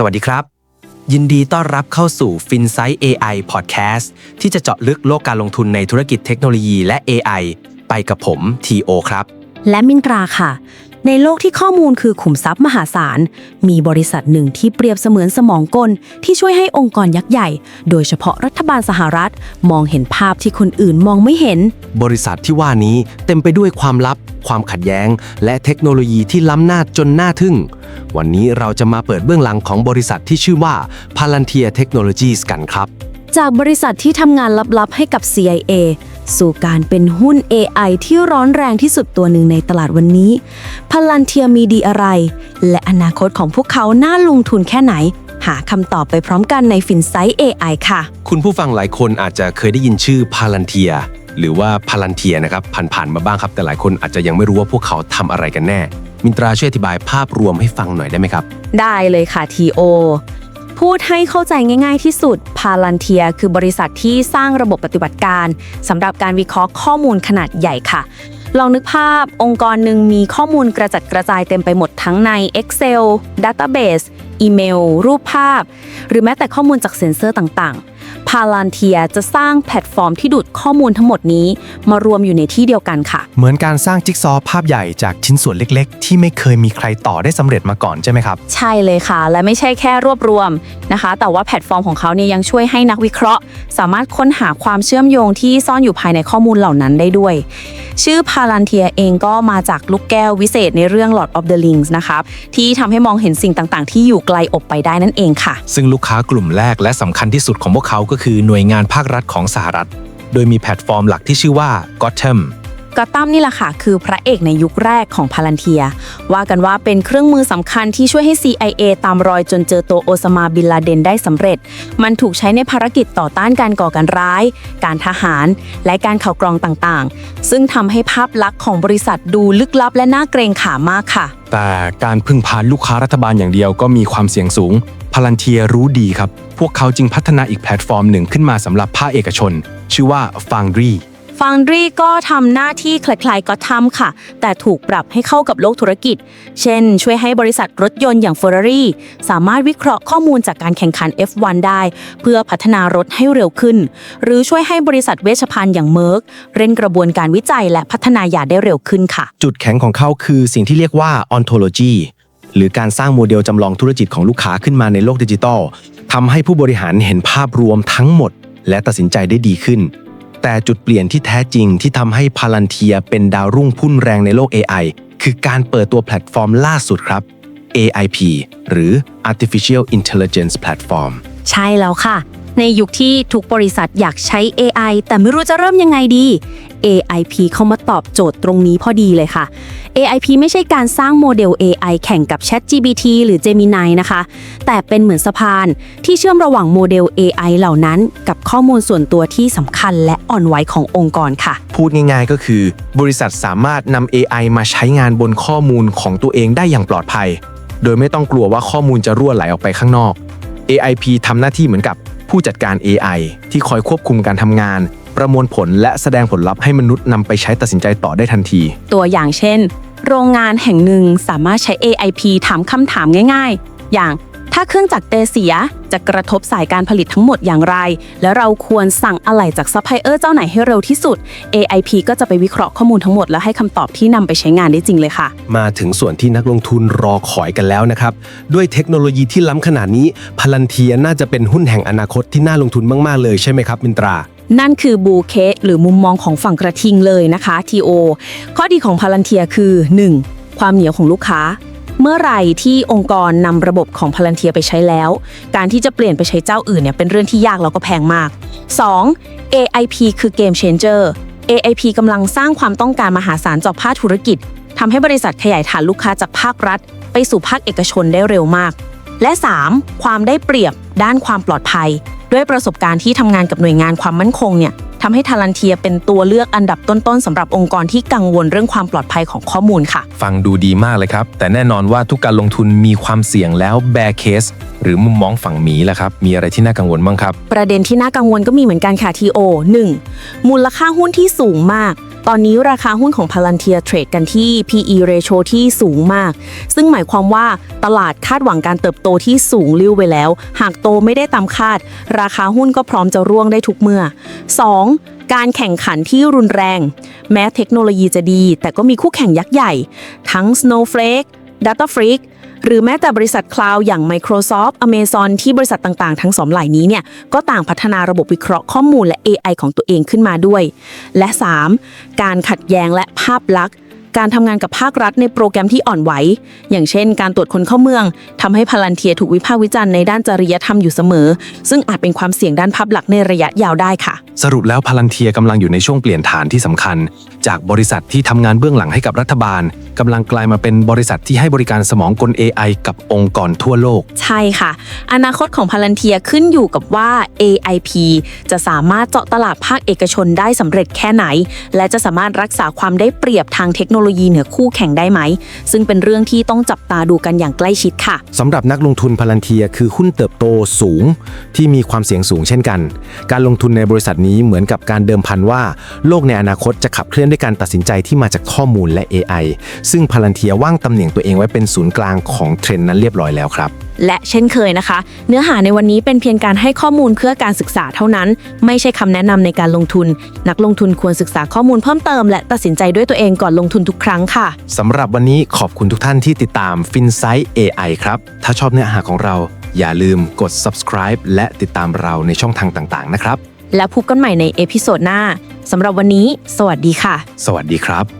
สวัสดีครับ ยินดีต้อนรับเข้าสู่ FinSight AI Podcast ที่จะเจาะลึกโลกการลงทุนในธุรกิจเทคโนโลยีและ AI ไปกับผม TO ครับ และมินตราค่ะ ในโลกที่ข้อมูลคือขุมทรัพย์มหาศาล มีบริษัทหนึ่งที่เปรียบเสมือนสมองกล ที่ช่วยให้องค์กรยักษ์ใหญ่ โดยเฉพาะรัฐบาลสหรัฐ มองเห็นภาพที่คนอื่นมองไม่เห็น บริษัทที่ว่านี้เต็มไปด้วยความลับ ความขัดแย้ง และเทคโนโลยีที่ล้ำหน้าจนน่าทึ่ง วันนี้เราจะมาเปิดเบื้องหลังของบริษัทที่ชื่อว่า Palantir Technologies กันครับ จากบริษัทที่ทำงานลับๆให้กับ CIA สู่การเป็นหุ้น AI ที่ร้อนแรงที่สุดตัวหนึ่งในตลาดวันนี้ พลันเทียมีดีอะไร และอนาคตของพวกเขาน่าลงทุนแค่ไหน หาคำตอบไปพร้อมกันในฟินไซต์ AI ค่ะ คุณผู้ฟังหลายคนอาจจะเคยได้ยินชื่อ Palantir หรือว่า Palantir นะครับผ่านๆมาบ้างครับ แต่หลายคนอาจจะยังไม่รู้ว่าพวกเขาทำอะไรกันแน่ มินตราช่วยอธิบายภาพรวมให้ฟังหน่อยได้ไหมครับ ได้เลยค่ะ TO พูดให้เข้าใจง่าย ๆ ที่สุด พาลันเทีย คือบริษัทที่สร้างระบบปฏิบัติการสำหรับการวิเคราะห์ข้อมูลขนาดใหญ่ค่ะ ลองนึกภาพองค์กรหนึ่งมีข้อมูลกระจัดกระจายเต็มไปหมดทั้งใน Excel Database อีเมล รูปภาพ หรือแม้แต่ข้อมูลจากเซ็นเซอร์ต่างๆ พาลันเทียจะสร้างแพลตฟอร์มที่ดูดข้อมูลทั้งหมดนี้ มารวมอยู่ในที่เดียวกันค่ะ เหมือนการสร้างจิ๊กซอว์ภาพใหญ่จากชิ้นส่วนเล็กๆ ที่ไม่เคยมีใครต่อได้สำเร็จมาก่อนใช่ไหมครับ ใช่เลยค่ะ และไม่ใช่แค่รวบรวมนะคะ แต่ว่าแพลตฟอร์มของเขาเนี่ยยังช่วยให้นักวิเคราะห์ สามารถค้นหาความเชื่อมโยงที่ซ่อนอยู่ภายในข้อมูลเหล่านั้นได้ด้วย ชื่อพาลันเทียเองก็มาจากลูกแก้ววิเศษในเรื่อง Lord of the Rings นะครับที่ทำให้มองเห็นสิ่งต่างๆ ที่อยู่ไกลออกไปได้นั่นเองค่ะ ซึ่งลูกค้ากลุ่มแรกและสำคัญที่สุดของพวกเขาก็คือหน่วยงานภาครัฐของสหรัฐ โดยมีแพลตฟอร์มหลักที่ชื่อว่า Gotham กอตตัมนี่แหละค่ะ คือพระเอกในยุคแรกของพาลันเทีย ว่ากันว่าเป็นเครื่องมือสำคัญที่ช่วยให้ CIA ตามรอยจนเจอตัวโอซามาบินลาเดนได้สำเร็จ มันถูกใช้ในภารกิจต่อต้านการก่อการร้าย การทหาร และการข่าวกรองต่างๆ ซึ่งทำให้ภาพลักษณ์ของบริษัทดูลึกลับและน่าเกรงขามากค่ะ แต่การพึ่งพาลูกค้ารัฐบาลอย่างเดียวก็มีความเสี่ยงสูงพลันเทียรู้ดีครับ พวกเขาจึงพัฒนาอีกแพลตฟอร์มหนึ่งขึ้นมาสำหรับภาคเอกชน ชื่อว่า Foundry ฟังดรีก็ทำหน้าที่คล้ายๆก็ทำค่ะ แต่ถูกปรับให้เข้ากับโลกธุรกิจ เช่น ช่วยให้บริษัทรถยนต์อย่าง Ferrari สามารถวิเคราะห์ข้อมูลจากการแข่งขัน F1 ได้ เพื่อพัฒนารถให้เร็วขึ้น หรือช่วยให้บริษัทเวชภัณฑ์อย่างเม r k เร่งกระบวนการวิจัยและพัฒนายาได้เร็วขึ้นค่ะ จุดแข็งของเขาคือสิ่งที่เรียกว่า ontology หรือการสร้างโมเดลจำลองธุรกิจของลูกค้าขึ้นมาในโลกดิจิทัลทำให้ผู้บริหารเห็นภาพรวมทั้งหมด และตัดสินใจได้ดีขึ้น แต่จุดเปลี่ยนที่แท้จริงที่ทำให้พาลันเทียเป็นดาวรุ่งพุ่นแรงในโลก AI คือการเปิดตัวแพลตฟอร์มล่าสุดครับ AIP หรือ Artificial Intelligence Platform ใช่แล้วค่ะ ในยุคที่ทุกบริษัทอยากใช้ AI แต่ไม่รู้จะเริ่มยังไงดี AIP เข้ามาตอบโจทย์ตรงนี้พอดีเลยค่ะ AIP ไม่ใช่การสร้างโมเดล AI แข่งกับ ChatGPT หรือ Gemini นะคะ แต่เป็นเหมือนสะพานที่เชื่อมระหว่างโมเดล AI เหล่านั้นกับข้อมูลส่วนตัวที่สำคัญและอ่อนไหวขององค์กรค่ะ พูดง่ายๆก็คือ บริษัทสามารถนำ AI มาใช้งานบนข้อมูลของตัวเองได้อย่างปลอดภัย โดยไม่ต้องกลัวว่าข้อมูลจะรั่วไหลออกไปข้างนอก AIP ทำหน้าที่เหมือนกับ ผู้จัดการ AI ที่คอยควบคุมการทำงาน ประมวลผลและแสดงผลลัพธ์ให้มนุษย์นำไปใช้ตัดสินใจต่อได้ทันที ตัวอย่างเช่น โรงงานแห่งหนึ่งสามารถใช้ AIP ถามคำถามง่าย ๆ อย่าง ถ้าเครื่องจักรเตเสียจะกระทบสายการผลิตทั้งหมดอย่างไร แล้วเราควรสั่งอะไหล่จากซัพพลายเออร์เจ้าไหนให้เร็วที่สุด AIP ก็จะไปวิเคราะห์ข้อมูลทั้งหมด แล้วให้คำตอบที่นำไปใช้งานได้จริงเลยค่ะ มาถึงส่วนที่นักลงทุนรอคอยกันแล้วนะครับ ด้วยเทคโนโลยีที่ล้ำขนาดนี้ พลันเทียน่าจะเป็นหุ้นแห่งอนาคตที่น่าลงทุนมากๆเลยใช่ไหมครับมินตรานั่นคือบูเคสหรือมุมมองของฝั่งกระทิงเลยนะคะ TO ข้อดีของพาลันเทียคือ 1. ความเหนียวของลูกค้า เมื่อไหร่ที่องค์กรนำระบบของพลันเทียไปใช้แล้ว การที่จะเปลี่ยนไปใช้เจ้าอื่นเนี่ยเป็นเรื่องที่ยากแล้วก็แพงมาก 2. AIP คือเกม changer AIP กำลังสร้างความต้องการมหาศาลจากภาคธุรกิจทำให้บริษัทขยายฐานลูกค้าจากภาครัฐ ไปสู่ภาคเอกชนได้เร็วมาก และ 3. ความได้เปรียบด้านความปลอดภัย ด้วยประสบการณ์ที่ทำงานกับหน่วยงานความมั่นคงเนี่ย ทำให้ทาลันเทียเป็นตัวเลือกอันดับต้นๆสำหรับองค์กรที่กังวลเรื่องความปลอดภัยของข้อมูลค่ะ ฟังดูดีมากเลยครับ แต่แน่นอนว่าทุกการลงทุนมีความเสี่ยงแล้ว bear case หรือมุมมองฝั่งหมีล่ะครับ มีอะไรที่น่ากังวลบ้างครับ ประเด็นที่น่ากังวลก็มีเหมือนกันค่ะ TO 1. มูลค่าหุ้นที่สูงมาก ตอนนี้ราคาหุ้นของ Palantir เทรดกันที่ PE ratio ที่สูงมาก ซึ่งหมายความว่าตลาดคาดหวังการเติบโตที่สูงลิ้วไปแล้ว หากโตไม่ได้ตามคาด ราคาหุ้นก็พร้อมจะร่วงได้ทุกเมื่อ 2. การแข่งขันที่รุนแรง แม้เทคโนโลยีจะดี แต่ก็มีคู่แข่งยักษ์ใหญ่ ทั้ง Snowflake Datafreak หรือแม้แต่บริษัทคลาวด์อย่าง Microsoft Amazon ที่บริษัทต่างๆ ทั้งสองเหล่านี้เนี่ยก็ต่างพัฒนาระบบวิเคราะห์ข้อมูลและ AI ของตัวเองขึ้นมาด้วย และ 3. การขัดแย้งและภาพลักษณ์การทำงานกับภาครัฐในโปรแกรมที่อ่อนไหว อย่างเช่น การตรวจคนเข้าเมืองทำให้พลันเทียถูกวิพากษ์วิจารณ์ในด้านจริยธรรมอยู่เสมอ ซึ่งอาจเป็นความเสี่ยงด้านภาพลักษณ์ในระยะยาวได้ค่ะ สรุปแล้วพลันเทียกำลังอยู่ในช่วงเปลี่ยนฐานที่สำคัญ จากบริษัทที่ทำงานเบื้องหลังให้กับรัฐบาล กำลังกลายมาเป็นบริษัทที่ให้บริการสมองกล AI กับองค์กรทั่วโลก ใช่ค่ะ อนาคตของพลันเทียขึ้นอยู่กับว่า AIP จะสามารถเจาะตลาดภาคเอกชนได้สำเร็จแค่ไหน และจะสามารถรักษาความได้เปรียบทางเทคโนโลยีเหนือคู่แข่งได้ไหม ซึ่งเป็นเรื่องที่ต้องจับตาดูกันอย่างใกล้ชิดค่ะสำหรับนักลงทุนพลันเทียคือหุ้นเติบโตสูง ที่มีความเสี่ยงสูงเช่นกัน การลงทุนในบริษัทนี้เหมือนกับการเดิมพันว่า โลกในอนาคตจะขับเคลื่อนด้วยการตัดสินใจที่มาจากข้อมูลและ AI ซึ่งพลันเทียว่างตำแหน่งตัวเองไว้เป็นศูนย์กลางของเทรนด์นั้นเรียบร้อยแล้วครับ และเช่นเคยนะคะ เนื้อหาในวันนี้เป็นเพียงการให้ข้อมูลเพื่อการศึกษาเท่านั้น ไม่ใช่คำแนะนำในการลงทุน นักลงทุนควรศึกษาข้อมูลเพิ่มเติม และตัดสินใจด้วยตัวเองก่อนลงทุนทุกครั้งค่ะ สำหรับวันนี้ขอบคุณทุกท่านที่ติดตาม FinSight AI ครับ ถ้าชอบเนื้อหาของเรา อย่าลืมกด subscribe และติดตามเราในช่องทางต่างๆ นะครับ แล้วพบกันใหม่ในเอพิโซดหน้าสำหรับวันนี้ สวัสดีค่ะ สวัสดีครับ